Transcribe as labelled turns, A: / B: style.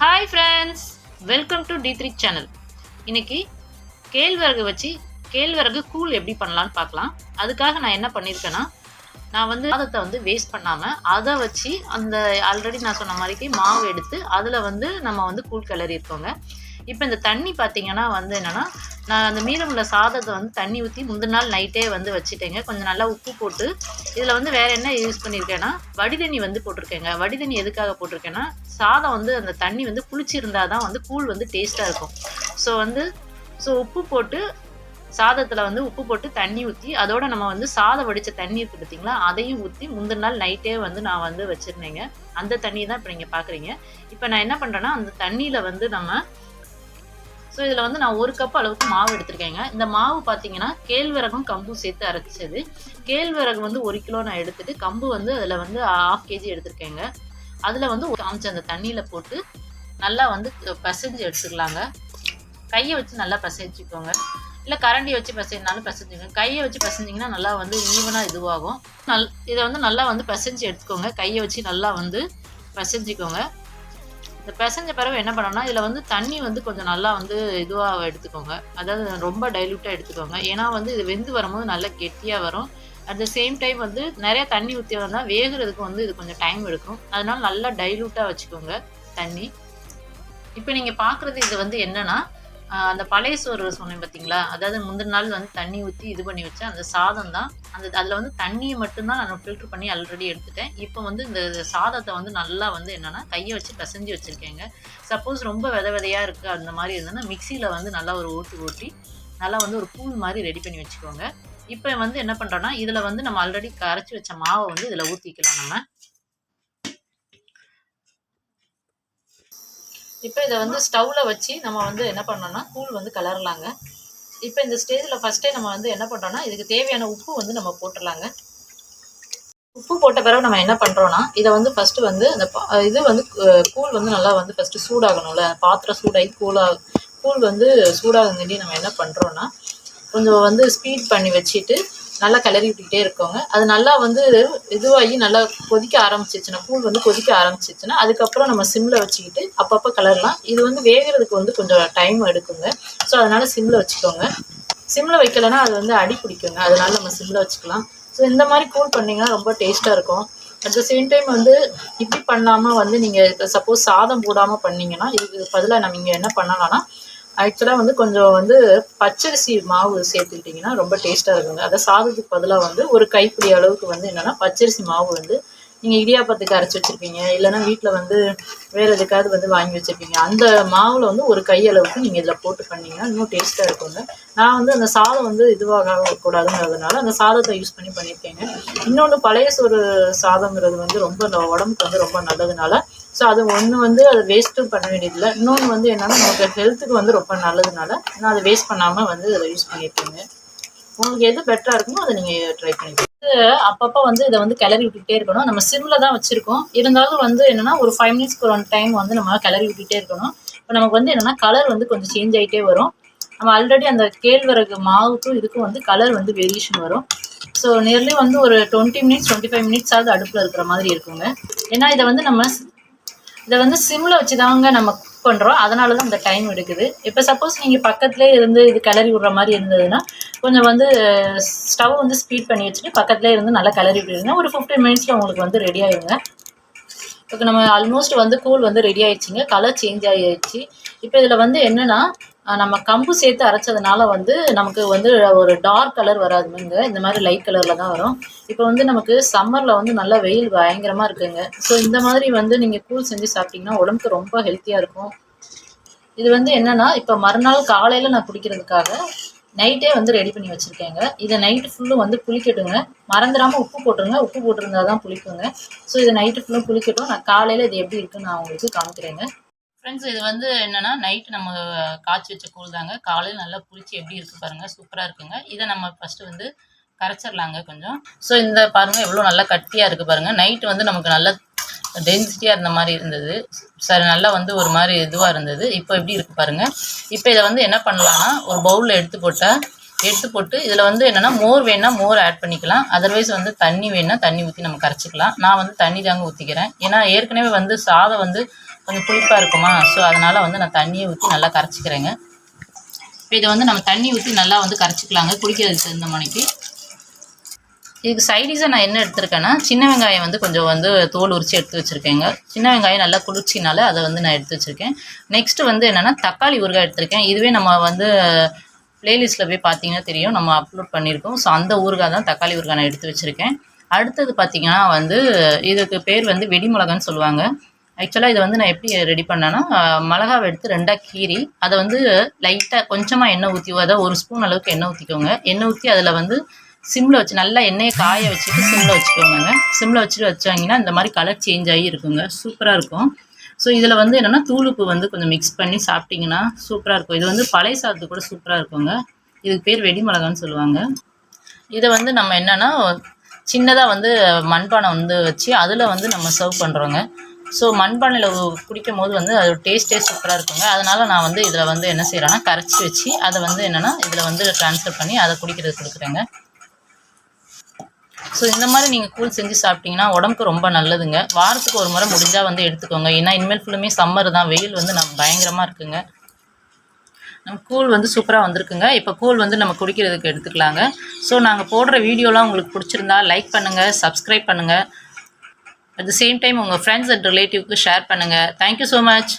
A: Hi friends welcome to T three channel இன்னைக்கு கேழ்வரகு வச்சு கேழ்வரகு கூழ் எப்படி பண்ணலான்னு பார்க்கலாம். அதுக்காக நான் என்ன பண்ணியிருக்கேன்னா நான் வந்து சாதத்தை வந்து வேஸ்ட் பண்ணாமல் அதை வச்சு அந்த ஆல்ரெடி நான் சொன்ன மாதிரிக்கு மாவு எடுத்து அதில் வந்து நம்ம வந்து கூழ் கிளறி இருக்கோங்க இப்போ இந்த தண்ணி பார்த்தீங்கன்னா வந்து என்னென்னா நான் அந்த மீதமுள்ள சாதத்தை வந்து தண்ணி ஊற்றி முந்தின நாள் நைட்டே வந்து வச்சுட்டேங்க. கொஞ்சம் நல்லா உப்பு போட்டு இதில் வந்து வேறு என்ன யூஸ் பண்ணியிருக்கேன்னா வடிதண்ணி வந்து போட்டிருக்கேங்க. வடிதண்ணி எதுக்காக போட்டிருக்கேன்னா சாதம் வந்து அந்த தண்ணி வந்து புளிச்சிருந்தா தான் வந்து கூழ் வந்து டேஸ்ட்டாக இருக்கும். ஸோ வந்து ஸோ உப்பு போட்டு சாதத்தில் வந்து உப்பு போட்டு தண்ணி ஊற்றி அதோட நம்ம வந்து சாதம் வடித்த தண்ணி இருக்குது பார்த்தீங்களா அதையும் ஊற்றி முந்தின நாள் நைட்டே வந்து நான் வந்து வச்சுருந்தேங்க. அந்த தண்ணியை தான் இப்போ நீங்கள் பார்க்குறீங்க இப்போ நான் என்ன பண்ணுறேன்னா அந்த தண்ணியில் வந்து நம்ம ஸோ இதில் வந்து நான் ஒரு கப் அளவுக்கு மாவு எடுத்திருக்கேங்க. இந்த மாவு பார்த்தீங்கன்னா கேழ்வரகும் கம்பும் சேர்த்து அரைச்சது. கேழ்வரகு வந்து ஒரு கிலோ நான் எடுத்துட்டு கம்பு வந்து அதில் வந்து ஆஃப் கேஜி எடுத்திருக்கேங்க. அதில் வந்து ஒரு அந்த தண்ணியில் போட்டு நல்லா வந்து பசைஞ்சு எடுத்துக்கலாங்க. கையை வச்சு நல்லா பசைஞ்சுக்கோங்க. இல்லை கரண்டி வச்சு பசைனாலும் பசைஞ்சுங்க கையை வச்சு பசைஞ்சிங்கன்னா நல்லா வந்து ஈவனாக இதுவாகும். நல் இதை வந்து நல்லா வந்து பசைஞ்சு எடுத்துக்கோங்க. கையை வச்சு நல்லா வந்து பசைஞ்சிக்கோங்க. இந்த பிசைஞ்ச பிறகு என்ன பண்ணோம்னா இதில் வந்து தண்ணி வந்து கொஞ்சம் நல்லா வந்து இதுவாக எடுத்துக்கோங்க. அதாவது ரொம்ப டைல்யூட்டாக எடுத்துக்கோங்க. ஏன்னா வந்து இது வெந்து வரும்போது நல்லா கெட்டியாக வரும். அட் த சேம் டைம் வந்து நிறைய தண்ணி ஊற்றி வந்தால் வேகிறதுக்கு வந்து இது கொஞ்சம் டைம் எடுக்கும். அதனால நல்லா டைல்யூட்டாக வச்சுக்கோங்க தண்ணி. இப்போ நீங்கள் பார்க்குறது இது வந்து என்னன்னா அந்த பழைய சோறு சொன்னேன் பார்த்தீங்களா அதாவது முந்தின நாள் வந்து தண்ணி ஊற்றி இது பண்ணி வச்சேன். அந்த சாதம் தான். அந்த அதில் வந்து தண்ணியை மட்டும்தான் நான் ஃபில்டர் பண்ணி ஆல்ரெடி எடுத்துட்டேன். இப்போ வந்து இந்த சாதத்தை வந்து நல்லா வந்து என்னென்னா கையை வச்சு பிசைஞ்சு வச்சுருக்கேங்க. சப்போஸ் ரொம்ப வித விதையாக இருக்குது அந்த மாதிரி இருந்ததுன்னா மிக்சியில் வந்து நல்லா ஒரு ஓட்டி ஓட்டி நல்லா வந்து ஒரு கூழ் மாதிரி ரெடி பண்ணி வச்சுக்கோங்க. இப்போ வந்து என்ன பண்ணுறோன்னா இதில் வந்து நம்ம ஆல்ரெடி கரைச்சி வச்ச மாவை வந்து இதில் ஊற்றிக்கலாம் நம்ம. இப்போ இதை வந்து ஸ்டவ்வில் வச்சு நம்ம வந்து என்ன பண்ணோம்னா கூழ் வந்து கலரலாங்க. இப்போ இந்த ஸ்டேஜில் ஃபஸ்ட்டே நம்ம வந்து என்ன பண்ணுறோம்னா இதுக்கு தேவையான உப்பு வந்து நம்ம போட்டுடலாங்க. உப்பு போட்ட பிறகு நம்ம என்ன பண்ணுறோன்னா இதை வந்து ஃபஸ்ட்டு வந்து அந்த பா- இது வந்து கூழ் வந்து நல்லா வந்து ஃபஸ்ட்டு சூடாகணும்ல. பாத்திரம் சூடாகி கூழாக கூழ் வந்து சூடாகுங்கடி நம்ம என்ன பண்ணுறோன்னா கொஞ்சம் வந்து ஸ்பீட் பண்ணி வச்சுட்டு நல்லா கிளறி விட்டுக்கிட்டே இருக்கோங்க அது நல்லா வந்து இதுவாகி நல்லா கொதிக்க ஆரம்பிச்சிச்சுன்னா கூழ் வந்து கொதிக்க ஆரம்பிச்சிச்சுன்னா அதுக்கப்புறம் நம்ம சிம்மில் வச்சுக்கிட்டு அப்பப்போ கலரலாம் இது வந்து வேகிறதுக்கு வந்து கொஞ்சம் டைம் எடுக்குங்க. ஸோ அதனால் சிம்மில் வச்சுக்கோங்க. சிம்மில் வைக்கலைன்னா அது வந்து அடி பிடிக்குங்க. அதனால நம்ம சிம்மில் வச்சுக்கலாம். ஸோ இந்த மாதிரி கூழ் பண்ணிங்கன்னா ரொம்ப டேஸ்ட்டாக இருக்கும். அட் த சேம் டைம் வந்து இப்படி பண்ணாமல் வந்து நீங்கள் சப்போஸ் சாதம் போடாமல் பண்ணீங்கன்னா இதுக்கு பதிலாக நம்ம இங்கே என்ன பண்ணலாம்னா ஆக்சுவலாக வந்து கொஞ்சம் வந்து பச்சரிசி மாவு சேர்த்துக்கிட்டிங்கன்னா ரொம்ப டேஸ்ட்டாக இருக்குங்க. அதை சாதத்துக்கு பதிலாக வந்து ஒரு கைப்பிடி அளவுக்கு வந்து என்னென்னா பச்சரிசி மாவு வந்து நீங்கள் இடியாப்பத்துக்கு அரைச்சி வச்சுருப்பீங்க. இல்லைன்னா வீட்டில் வந்து வேறு எதுக்காவது வந்து வாங்கி வச்சுருப்பீங்க. அந்த மாவில் வந்து ஒரு கை அளவுக்கு நீங்கள் இதில் போட்டு பண்ணிங்கன்னா இன்னும் டேஸ்ட்டாக இருக்குங்க. நான் வந்து அந்த சாதம் வந்து இதுவாக கூடாதுங்கிறதுனால அந்த சாதத்தை யூஸ் பண்ணி பண்ணியிருக்கேங்க. இன்னொன்று பழைய சோறு சாதங்கிறது வந்து ரொம்ப உடம்புக்கு வந்து ரொம்ப நல்லதுனால ஸோ அது ஒன்று வந்து அதை வேஸ்ட்டும் பண்ண வேண்டியதில்லை. இன்னொன்று வந்து என்னன்னா நமக்கு ஹெல்த்துக்கு வந்து ரொம்ப நல்லதுனால நான் அதை வேஸ்ட் பண்ணாமல் வந்து அதை யூஸ் பண்ணியிருக்கேங்க உங்களுக்கு எது பெட்டராக இருக்குமோ அதை நீங்கள் ட்ரை பண்ணிக்கலாம் அப்பப்போ வந்து இதை வந்து கிளறி விட்டுக்கிட்டே இருக்கணும். நம்ம சிம்மில் தான் வச்சுருக்கோம். இருந்தாலும் வந்து என்னென்னா ஒரு ஃபைவ் மினிட்ஸ்க்கு ஒன் டைம் வந்து நம்ம கிளறி விட்டுக்கிட்டே இருக்கணும். இப்போ நமக்கு வந்து என்னென்னா கலர் வந்து கொஞ்சம் சேஞ்ச் ஆகிட்டே வரும். நம்ம ஆல்ரெடி அந்த கேழ்வரகு மாவுக்கும் இதுக்கும் வந்து கலர் வந்து வேரியேஷன் வரும். ஸோ நியர்லி வந்து ஒரு twenty minutes twenty five minutes அடுப்பில் இருக்கிற மாதிரி இருக்குங்க. ஏன்னா இதை வந்து நம்ம இதை வந்து சிம்மில் வச்சு தாங்க நம்ம குக் பண்ணுறோம் அதனால தான் இந்த டைம் எடுக்குது. இப்போ சப்போஸ் நீங்கள் பக்கத்துலேயே இருந்து இது கிளறி விடுற மாதிரி இருந்ததுன்னா கொஞ்சம் வந்து ஸ்டவ் வந்து ஸ்பீட் பண்ணி வச்சுட்டு பக்கத்துலேயே இருந்து நல்லா கிளறி விட்டுருங்க ஒரு ஃபிஃப்டீன் மினிட்ஸில் உங்களுக்கு வந்து ரெடி ஆயிடுங்க. இப்போ நம்ம ஆல்மோஸ்ட் வந்து கூழ் வந்து ரெடி ஆயிடுச்சுங்க. கலர் சேஞ்ச் ஆகிடுச்சு இப்போ இதில் வந்து என்னென்னா நம்ம கம்பு சேர்த்து அரைச்சதுனால வந்து நமக்கு வந்து ஒரு டார்க் கலர் வராதுங்க இந்த மாதிரி லைட் கலரில் தான் வரும். இப்போ வந்து நமக்கு சம்மரில் வந்து நல்லா வெயில் பயங்கரமாக இருக்குங்க. ஸோ இந்த மாதிரி வந்து நீங்கள் கூழ் செஞ்சு சாப்பிட்டீங்கன்னா உடம்புக்கு ரொம்ப ஹெல்த்தியாக இருக்கும். இது வந்து என்னன்னா இப்போ மறுநாள் காலையில் நான் குடிக்கிறதுக்காக நைட்டே வந்து ரெடி பண்ணி வச்சுருக்கேங்க. இதை நைட்டு ஃபுல்லும் வந்து புளிக்கட்டுங்க. மறந்துடாமல் உப்பு போட்டுருங்க. உப்பு போட்டிருந்தா தான் புளிக்குங்க. ஸோ இதை நைட்டு ஃபுல்லும் புளிக்கட்டும். நான் காலையில் இது எப்படி இருக்குன்னு நான் உங்களுக்கு காமிக்கிறேங்க. ஃப்ரெண்ட்ஸ் இது வந்து என்னன்னா நைட்டு நம்ம காய்ச்சி வச்ச கூழ் தாங்க. காலையில் நல்லா புளிச்சு எப்படி இருக்கு பாருங்க சூப்பராக இருக்குங்க. இதை நம்ம ஃபஸ்ட்டு வந்து கரைச்சிடலாங்க கொஞ்சம். ஸோ இந்த பாருங்க எவ்வளோ நல்லா கட்டியாக இருக்குது பாருங்க. நைட்டு வந்து நமக்கு நல்லா டென்சிட்டியாக இருந்த மாதிரி இருந்தது. சரி நல்லா வந்து ஒரு மாதிரி இதுவாக இருந்தது. இப்போ எப்படி இருக்கு பாருங்க. இப்போ இதை வந்து என்ன பண்ணலாம்னா ஒரு பவுலில் எடுத்து போட்டால் எடுத்து போட்டு இதில் வந்து என்னென்னா மோர் வேணால் மோர் ஆட் பண்ணிக்கலாம். அதர்வைஸ் வந்து தண்ணி வேணால் தண்ணி ஊற்றி நம்ம கரைச்சிக்கலாம். நான் வந்து தண்ணி தாங்க ஊற்றிக்கிறேன் ஏன்னா ஏற்கனவே வந்து சாதம் வந்து கொஞ்சம் புளிப்பாக இருக்குமா? ஸோ அதனால் வந்து நான் தண்ணியை ஊற்றி நல்லா கரைச்சிக்கிறேங்க. இப்போ இதை வந்து நம்ம தண்ணி ஊற்றி நல்லா வந்து கரைச்சிக்கலாங்க குடிக்கிறதுக்கு தகுந்த மணிக்கு. இதுக்கு சைடிஷாக நான் என்ன எடுத்திருக்கேன்னா சின்ன வெங்காயம் வந்து கொஞ்சம் வந்து தோல் உரித்து எடுத்து வச்சுருக்கேங்க. சின்ன வெங்காயம் நல்லா குளிர்ச்சினால அதை வந்து நான் எடுத்து வச்சுருக்கேன். நெக்ஸ்ட்டு வந்து என்னென்னா தக்காளி ஊறுகாய் எடுத்திருக்கேன். இதுவே நம்ம வந்து ப்ளேலிஸ்ட்டில் போய் பார்த்தீங்கன்னா தெரியும். நம்ம அப்லோட் பண்ணியிருக்கோம். ஸோ அந்த ஊறுகாய் தான் தக்காளி ஊறுகாய் நான் எடுத்து வச்சுருக்கேன். அடுத்தது பார்த்திங்கன்னா வந்து இதுக்கு பேர் வந்து வெடிமிளகான்னு சொல்லுவாங்க. ஆக்சுவலாக இதை வந்து நான் எப்படி ரெடி பண்ணேன்னா மிளகாவை எடுத்து ரெண்டாக கீறி அதை வந்து லைட்டாக கொஞ்சமாக எண்ணெய் ஊற்றி அதாவது ஒரு ஸ்பூன் அளவுக்கு எண்ணெய் ஊற்றிக்கோங்க எண்ணெய் ஊற்றி அதில் வந்து சிம்மில் வச்சு நல்லா எண்ணெயை காய வச்சுட்டு சிம்மில் வச்சுக்கோங்க சிம்மில் வச்சுட்டு வச்சாங்கன்னா இந்த மாதிரி கலர் சேஞ்ச் ஆகி இருக்குங்க. சூப்பராக இருக்கும். ஸோ இதில் வந்து என்னென்னா தூளுப்பு வந்து கொஞ்சம் மிக்ஸ் பண்ணி சாப்பிட்டிங்கன்னா சூப்பராக இருக்கும். இது வந்து பழைய சாதத்துக்கு கூட சூப்பராக இருக்குங்க. இதுக்கு பேர் வெடி மிளகான்னு சொல்லுவாங்க. இதை வந்து நம்ம என்னென்னா சின்னதாக வந்து மண்பானை வந்து வச்சு அதில் வந்து நம்ம சர்வ் பண்ணுறோங்க ஸோ மண்பானையில் குடிக்கும் போது வந்து அது டேஸ்ட்டே சூப்பராக இருக்குங்க. அதனால் நான் வந்து இதில் வந்து என்ன செய்கிறேன்னா கரைச்சி வச்சு அதை வந்து என்னென்னா இதில் வந்து ட்ரான்ஸ்ஃபர் பண்ணி அதை குடிக்கிறது கொடுக்குறேங்க. ஸோ இந்த மாதிரி நீங்கள் கூழ் செஞ்சு சாப்பிட்டீங்கன்னா உடம்புக்கு ரொம்ப நல்லதுங்க. வாரத்துக்கு ஒரு முறை முடிஞ்சால் வந்து எடுத்துக்கோங்க. ஏன்னா இனிமேல் ஃபுல்லுமே சம்மர் தான். வெயில் வந்து நம்ம பயங்கரமாக இருக்குங்க. நம்ம கூழ் வந்து சூப்பராக வந்திருக்குங்க. இப்போ கூழ் வந்து நம்ம குடிக்கிறதுக்கு எடுத்துக்கலாங்க. ஸோ நாங்கள் போடுற வீடியோலாம் உங்களுக்கு பிடிச்சிருந்தா லைக் பண்ணுங்கள் சப்ஸ்கிரைப் பண்ணுங்கள் அட் த சேம் டைம் உங்கள் ஃப்ரெண்ட்ஸ் அண்ட் ரிலேட்டிவ்க்கு ஷேர் பண்ணுங்கள் தேங்க்யூ ஸோ மச்